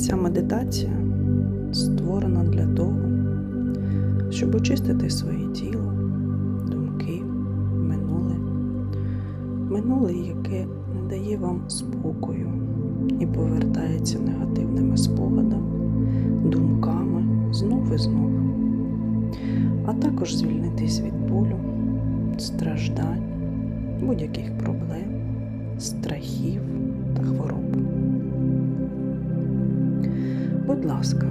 Ця медитація створена для того, щоб очистити своє тіло, думки, минуле, минуле, яке не дає вам спокою і повертається негативними спогадами, думками знов і знов, а також звільнитись від болю, страждань, будь-яких проблем, страхів та хвороб. Будь ласка,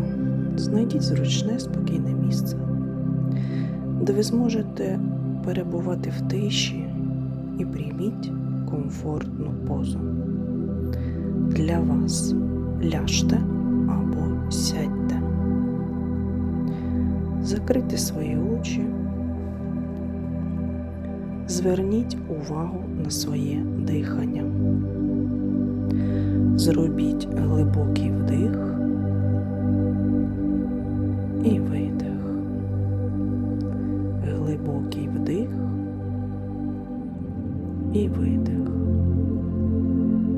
знайдіть зручне спокійне місце, де ви зможете перебувати в тиші і прийміть комфортну позу. Для вас ляжте або сядьте. Закрийте свої очі. Зверніть увагу на своє дихання. Зробіть глибокий вдих і видих. Глибокий вдих і видих.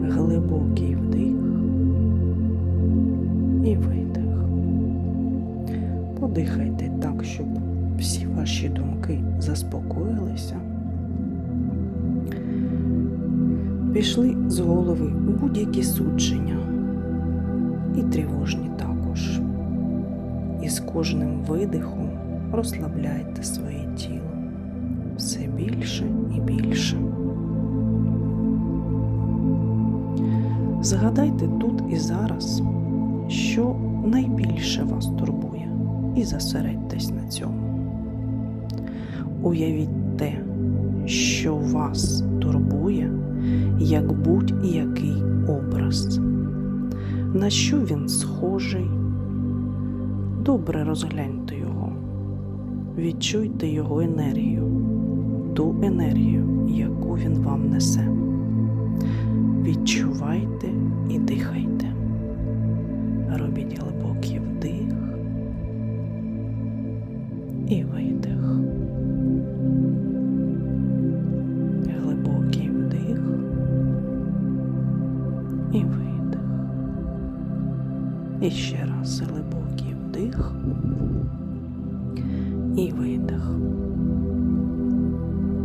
Глибокий вдих і видих. Подихайте так, щоб всі ваші думки заспокоїлися. Пішли з голови будь-які судження і тривожні також. І з кожним видихом розслабляйте своє тіло все більше і більше. Згадайте тут і зараз, що найбільше вас турбує, і зосередьтесь на цьому. Уявіть те, що вас турбує, як будь-який образ, на що він схожий. Добре розгляньте його, відчуйте його енергію, ту енергію, яку він вам несе. Відчувайте і дихайте. Робіть глибокий вдих і видих. Глибокий вдих і видих. І ще раз глибокий вдих і видих.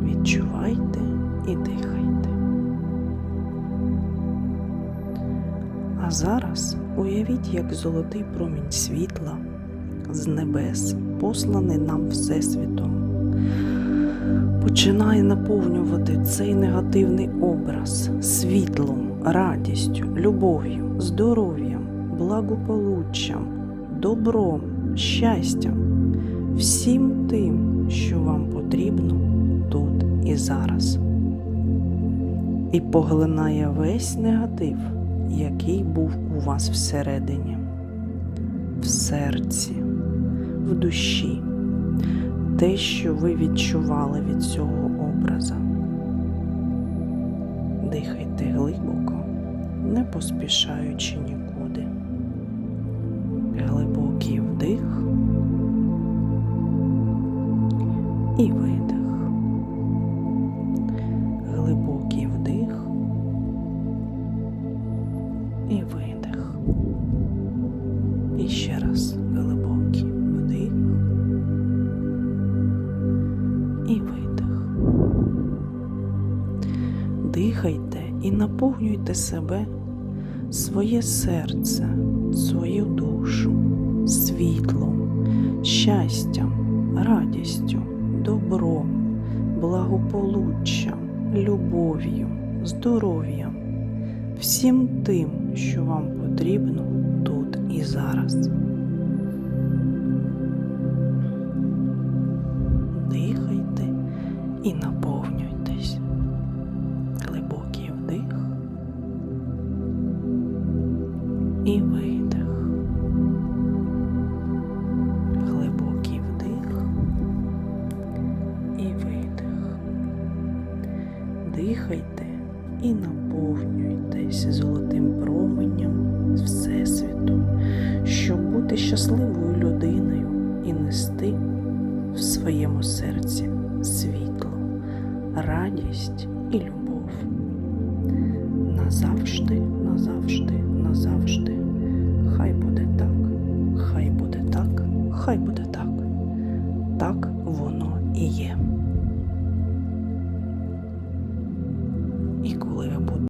Відчувайте і дихайте. А зараз уявіть, як золотий промінь світла з небес, посланий нам Всесвітом, починає наповнювати цей негативний образ світлом, радістю, любов'ю, здоров'ям, благополуччям, добром, щастям, всім тим, що вам потрібно тут і зараз. І поглинає весь негатив, який був у вас всередині, в серці, в душі, те, що ви відчували від цього образа. Дихайте глибоко, не поспішаючи нікуди. І видих. Глибокий вдих і видих. І ще раз глибокий вдих і видих. Дихайте і наповнюйте себе, своє серце, свою душу, світлом, щастям, радістю, добром, благополуччям, любов'ю, здоров'ям, всім тим, що вам потрібно тут і зараз. Дихайте і наповнюйтесь. щасливою людиною і нести в своєму серці світло, радість і любов. Назавжди, назавжди, назавжди. Хай буде так, хай буде так, хай буде так. Так